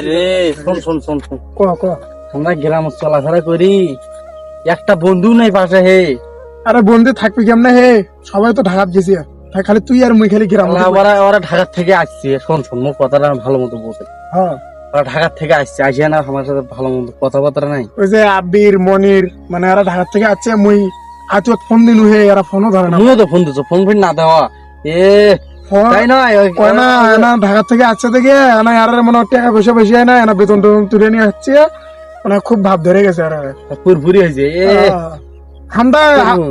রে শোন শোন শোন শোন। ক ক। আমরা গ্রাম চলাফেরা করি। একটা বন্ধু নাই পাশে হে। আরে বন্ধু থাকবি কেমনে হে? সবাই তো ঢাকাত গেছি। খালি তুই আর মুই খালি গ্রাম ওরা ওরা ওরা ঢাকার থেকে আসছে। শোন শোন মোর কথাটা ভালো মতো বলতে হ্যাঁ। ওরা ঢাকার থেকে আসছে। আসিয়া না আমার সাথে ভালো মতো কথাবার্তা নাই। ওই যে আবির মনির মানে এরা ঢাকার থেকে আসছে মুই আজ ফোন দিনু হে এরা ফোনও ধরে না। তো ফোন দিচ্ছ ফোন ফোন না দেওয়া। এ তাই নয় না না ঢাকা থেকে আসছে থেকে না আর মানে টাকা পয়সা বেশি হয় না না বেতন টেতন তুলে নিয়ে আসছে। মানে খুব ভাব ধরে গেছে আর। পুরপুরি হয়েছে আমরা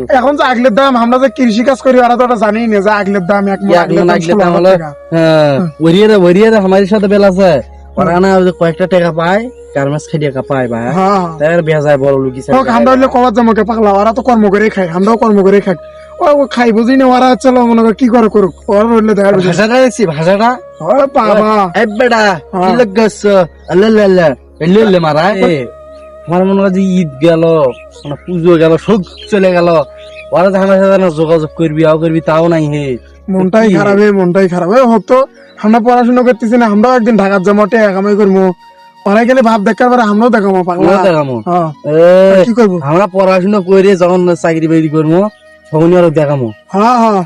এখন যে আগলের দাম আমরা যে কৃষি কাজ করি ওরা তো জানি না যে আগলের দাম এক আগলের দাম আগলের 16 দাম হাজার হলো- হ্যাঁ ওরিয়ে রে ওরিয়ে রে আমার সাথে বেলা আছে। ওরা না কয়েকটা টাকা পায় গার্মেন্টস খেয়ে টাকা পায় ভাই। হ্যাঁ। তাই আর বেয়া যায় বড় লুকি আমরা হইলে কবার জমকে পাগলা ওরা তো কর্ম করে আমরাও কর্ম করে খাই ও খাই বুঝি না ওরা চলো মনে কর কি করে করুক ওরা হইলে দেখা ভাষাটা দেখছি ভাষাটা? ও বাবা। এই বেটা কি লাগাস আল্লাহ আল্লাহ এলে এলে মারা। এ আমার মনে হয় যে ঈদ গেল মানে পুজো গেল সব চলে গেল। ওরা যে আমার সাথে না যোগাযোগ করবি আও করবি তাও নাই হে। মনটাই? খারাপ হে মনটাই খারাপ। হে হোক তো আমরা পড়াশোনা করতেছি না আমরাও একদিন ঢাকার যাব টেকা কামাই করব ওরা গেলে ভাব দেখার পরে আমরাও দেখাবো পাগলা। হ্যাঁ এ, কি করব? আমরা পড়াশোনা করে যখন চাকরি বাকরি করব তখনই আরও দেখামো। হ্যাঁ হ্যাঁ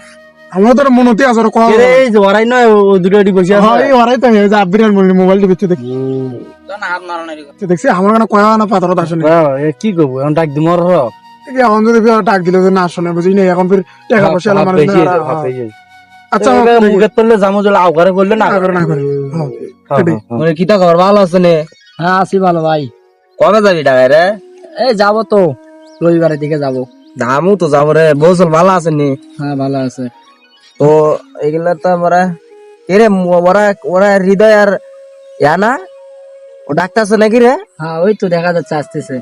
আমরা তো মনতে আছে ওরা কম এই যে ওরাই নয় ও দুটো এটি বসে আছে। এই ওরাই তো হে যে আব্বির আর মনির মোবাইল টিভিতে দেখছি দেখছি আমার কাছে কয়া না পাথরত আসেনি কি করব? এখন ডাক দিমর এখন যদি ফির দিলে না শুনে বুঝি না এখন ফির টাকা পয়সা মানুষ হ্যাঁ। আচ্ছা হোক, ঠিক আছে। মুখে তুললে জামো জলে আউকারে করলে না? না করে না করে হ্যাঁ, মানে কিটা খবর? ভালো আছে নে? হ্যাঁ আছি ভালো ভাই। কবে যাবি ঢাকায় রে? এই যাব তো। রবিবারের দিকে যাব। দামও তো যাব রে। বৌসল ভালো আছে নি? হ্যাঁ ভালো আছে। তো এগুলা তো ওরা এরে ওরা ওরা হৃদয় আর ইয়া না? ও ডাক্তার আছে নাকি রে? হ্যাঁ ওই তো দেখা যাচ্ছে আসতেছে।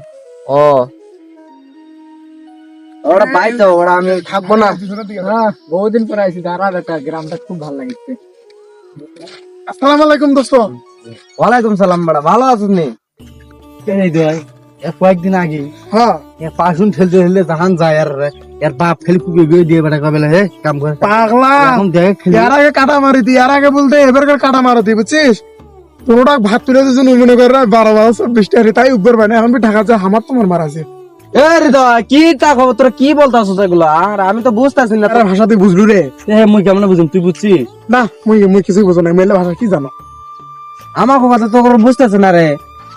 ও ওরা বাই তো ওরা আমি থাকব না। হ্যাঁ বহুদিন পরে আইসি দাঁড়া বেটা গ্রামটা খুব ভালো লাগছে। আসসালামু আলাইকুম দোস্ত। ওয়ালাইকুম সালাম বড়া ভালো আছেন নি? এই দই এক কয়েকদিন আগে হ্যাঁ। পাশুন ঠেলতে ঠেলতে জাহান যায় আর এর বাপ খেলি গিয়ে দিয়ে বেটা কবে হে কাম করে পাগলা। এখন দেখে এর আগে কাটা মারি দি এর আগে বলতে এবার করে কাটা মারি দি বুঝছিস? তোরা ভাত তুলে দিয়েছে মনে করে বারো বারো চব্বিশ টাকা তাই উপর বানে এখন ঢাকা যায় আমার তোমার মারা আছে। কি তা খবর? তোরা কি বলতাছ এগুলো? আর আমি তো বুঝতেছি না। তার ভাষা তুই বুঝলু রে? মুই কেমন বুঝুম? তুই বুঝছিস না মুই মুই কিছু বুঝো না মেলে ভাষা কি জানো? আমার কথা তো কোনো বুঝতেছে না রে।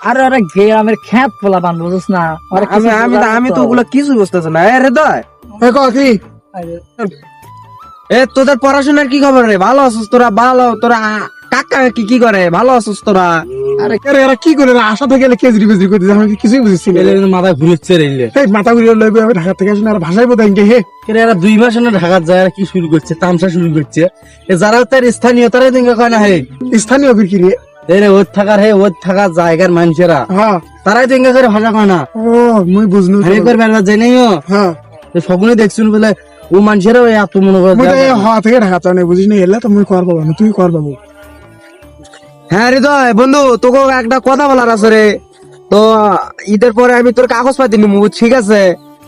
আরে ওরা গ্রামের খ্যাত পোলা পান বুঝছ না? আমি কিছু আমি আমি তো। ওগুলো কিছু বুঝতেছে না। এ হৃদয়! এ ক কি? এ তোদের পড়াশোনার কি খবর রে? ভালো আছিস তোরা? ভালো তোরা কি কি করে? ভালো আছিস তোরা আরে এরা কি করে? আশা থেকে গেলে কেজরি বেজরি করে দিছে আমি কিছুই বুঝছি না। মাথা ঘুরেছে রেলে এই মাথা ঘুরিয়ে লইবে আমি ঢাকা থেকে আসি আর ভাষাই এরা দুই মাস না ঢাকা যায় কি শুরু করছে? তামসা শুরু করছে। এ যারা তার স্থানীয় তারাই দিন কয় না হে। স্থানীয় ফির কি রে? এরে ওর থাকার হে ওর জায়গার মানুষেরা। হ্যাঁ। তারাই দিন করে ভাষা কয় না। ও মুই বুঝনু করে বেড়া জেনেও হ্যাঁ। সগুনে দেখছুন বলে ও মানুষেরা এত মনে করে তো। হওয়া থেকে ঢাকা চাও না বুঝিস না? এলে তো মুই কর পাবো না তুই কর পাবো হ্যাঁ হৃদয় বন্ধু তোকে একটা কথা বলার আছে রে। তো ঈদের পরে আমি তোর কাগজ পাতি নিবো ঠিক আছে?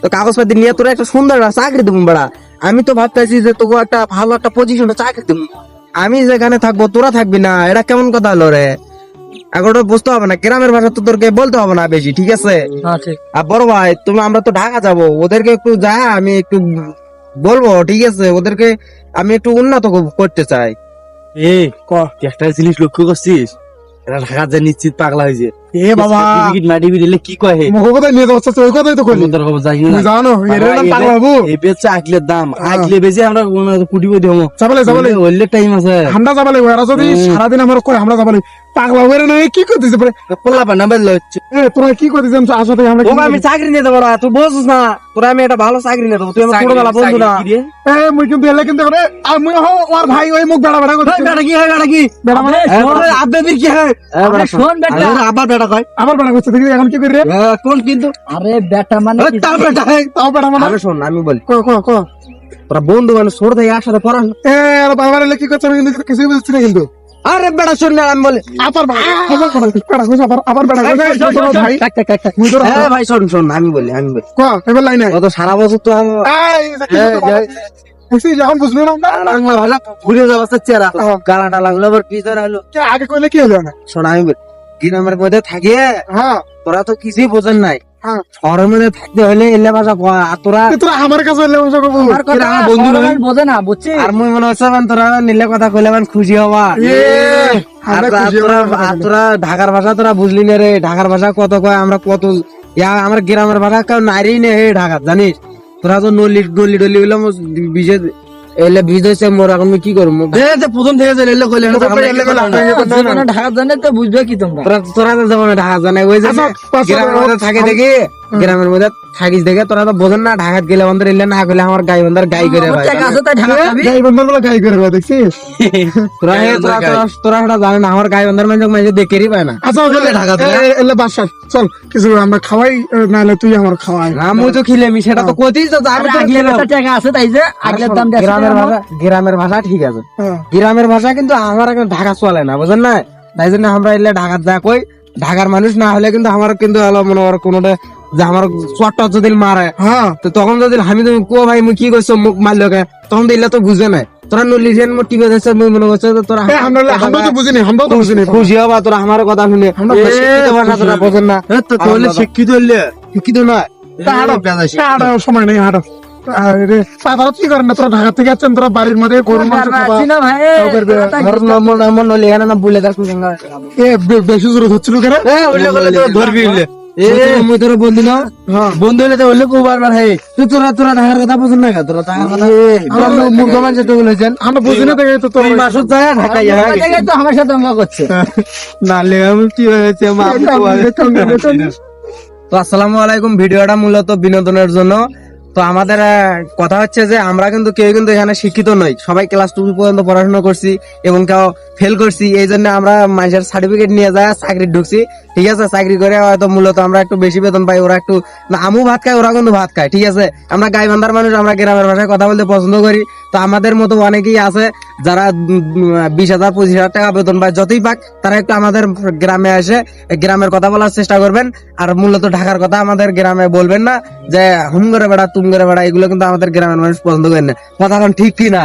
তো কাগজ পাতি নিয়ে তোর একটা সুন্দর চাকরি দেবো বেড়া। আমি তো ভাবতেছি যে তোকে একটা ভালো একটা পজিশনে চাকরি দেবো আমি যেখানে থাকব তোরা থাকবি না। এটা কেমন কথা হলো রে? এখন বুঝতে হবে না গ্রামের ভাষা তো তোরকে বলতে হবে না বেশি ঠিক আছে? হ্যাঁ আর বড় ভাই তুমি আমরা তো ঢাকা যাব। ওদেরকে একটু যা আমি একটু বলব ঠিক আছে? ওদেরকে আমি একটু উন্নত করতে চাই। এ ক? একটা জিনিস লক্ষ্য করছিস? এরা ঢাকা যায় নিশ্চিত পাগলা হয়েছে। এ বাবা! টিকিট মাটি দিলে কি কয় হে? মুখ কোথায় নিয়ে যাচ্ছে ওই কথাই তো কইলি। সমুদ্র খবর যাই না। জানো এর নাম পাগল দাম। আকলে বেশি আমরা কুটি বই দেবো। যাবালে যাবালে। ওইলে টাইম আছে। ঠান্ডা যাবালে এরা যদি সারাদিন আমার কয় আমরা যাবালে। পাগলা না কি করতেছে পরে? পল্লা পানা বেল এ তোরা কি করতেছিস আমি আসা থেকে আমরা আমি চাকরি নিয়ে দেবো না তুই বুঝছিস না। তোরা আমি একটা ভালো চাকরি নিয়ে দেবো তুই আমার ছোটবেলা বন্ধু না। এ মুই কিন্তু এলে কিন্তু করে আর মুই হো ওর ভাই ওই মুখ বেড়া বেড়া করতে বেটা কি হয় বেটা কি? বেড়া মানে? আব্বে বীর কি হয়? আরে শোন। বেটা আবার বেটা কয়। আমার বেড়া করছে দেখি এখন কি করি? রে কোন কিন্তু? আরে বেটা মানে তাও বেটা তাও বেড়া মানে? আরে শোন আমি বলি। ক ক ক তোরা বন্ধু মানে ছোট থেকে একসাথে পড়াশোনা এ বাবার কি করছে আমি কিন্তু কিছুই বুঝছি না কিন্তু। আরে বেটা শোন না আমি বলি আবার বেড়া বেড়া বেড়া বেড়া ভাই টাক, টাক, টাক, টাক। মুই তোর হ্যাঁ ভাই শোন শোন আমি বলি আমি বলি। ক এবার লাইনে তো সারা বছর তো আমি এই বুঝছি যখন বুঝলি না বাংলা ভাষা ভুলে যাওয়ার চেহারা। গালাটা লাগল আবার কি ধরা হলো। কে আগে কইলে কি হলো না? শোন আমি বলি গ্রামের মধ্যে থাকিয়ে হ্যাঁ। তোরা তো কিছুই বোঝেন নাই। হ্যাঁ। থাকতে হলে এলে ভাষা আর তোরা তোরা আমার কাছে এলে ভাষা কব। আমার কথা বন্ধু বন্ধু নয়। বোঝে না বুঝছিস আর মুই মনে হচ্ছে মানে তোরা নিলে কথা কইলে মানে খুশি হবা। আর তোরা- ঢাকার ভাষা তোরা বুঝলি না রে? ঢাকার ভাষা কত কয়? আমরা কত ইয়া আমার গ্রামের ভাষা কেউ নারী নে ঢাকা জানিস? তোরা তো নলি গলি টলি গুলো বিজে এলে বিজ হয়েছে মোর এখন মুই কি করব প্রথম থেকে যে এলে কইলে প্রথম থেকে এলে কইলে না। ঢাকা জানে তো বুঝবে কি তোমরা। তোরা তোরা তো যাব না ঢাকা জানে ওই যে পাঁচশো গ্রামের মধ্যে থাকি দেখি গ্রামের মধ্যে থাকিস দেখে তোরা তো বোঝেন না ঢাকাত গেলে বন্ধের এলে না গেলে আমার গাই বন্ধের গাই করে ভাই। গাই বন্ধনগুলো গাই করে ভাই, দেখছিস? তোরা হে তোরা তোরা- সেটা জানে না আমার গাই বন্ধের মানুষ মানুষ দেখেরই পায় না। আচ্ছা ওকে ঢাকা এ- এলে বাসা চল কিছু আমরা খাওয়াই নাহলে তুই আমার খাওয়াই। না মুই তো খিলে আমি সেটা তো কইতেই তো আমি তো আগলে টাকা আছে তাই যে আগলের দাম দেড়শো গ্রামের ভাষা গ্রামের ভাষা ঠিক আছে। হ্যাঁ। গ্রামের ভাষা কিন্তু আমার এখন ঢাকা চলে না বুঝেন না তাই জন্য আমরা এলে ঢাকা যা কই ঢাকার মানুষ না হলে কিন্তু আমার কিন্তু হলো মনে কর কোনোটা যে আমার চট যদি মারে হ্যাঁ। তো তখন যদি আমি তুমি কো ভাই মুই কি করছ মুখ মারলো কে তখন এলে তো বুঝে নাই। তোরা নলিজেন মো টিভি দেখছে মুই মনে করছে তোরা আমরা আমরা তো বুঝিনি আমরা তো বুঝিনি খুশি হবা তোরা আমার কথা শুনে। শিক্ষিত তোরা বোঝেন না। তো তাহলে শিক্ষিত হইলে শিক্ষিত সময় নেই আরে। পাতারা কি করেন না তোরা ঢাকা থেকে আছেন তোরা বাড়ির মধ্যে গরু মাংস খাবা আছি না ভাই তাও করবে। ধর নম্বর নম্বর নলি এখানে না বলে দেখ এ বেশি জোরে হচ্ছিল কেন? ধরবি। মুই তোরা বন্ধু না? বন্ধু হলে তো হলে খুব বারবার হে তুই তোরা তোরা ঢাকার কথা বুঝুন না তোরা ঢাকার কথা আমরা মূর্খ মানুষ তো বলেছেন আমরা বুঝি না তো তোর তিন যায় ঢাকা জায়গায় তো আমার সাথে অঙ্গ করছে। না লেগাম কি হয়েছে মা তো আসসালামু আলাইকুম ভিডিওটা মূলত বিনোদনের জন্য। তো আমাদের কথা হচ্ছে যে আমরা কিন্তু কেউ কিন্তু এখানে শিক্ষিত নই। সবাই ক্লাস টু পর্যন্ত পড়াশোনা করছি এবং কেউ ফেল করছি। এই জন্য আমরা মানুষের সার্টিফিকেট নিয়ে যায় চাকরি ঢুকছি। ঠিক আছে, চাকরি করে হয়তো মূলত আমরা একটু বেশি বেতন পাই, ওরা একটু আমু ভাত খায়, ওরা কিন্তু ভাত খায়, ঠিক আছে? আমরা গাইবান্ধার মানুষ, আমরা গ্রামের ভাষায় কথা বলতে পছন্দ করি। তো আমাদের মতো অনেকেই আছে যারা বিশ হাজার, পঁচিশ হাজার টাকা বেতন পায়, যতই পাক, তারা একটু আমাদের গ্রামে এসে গ্রামের কথা বলার চেষ্টা করবেন। আর মূলত ঢাকার কথা আমাদের গ্রামে বলবেন না, যে হুম করে বেড়া, তুম করে বেড়া, এগুলো কিন্তু আমাদের গ্রামের মানুষ পছন্দ করেন না। কথা ঠিক কি না?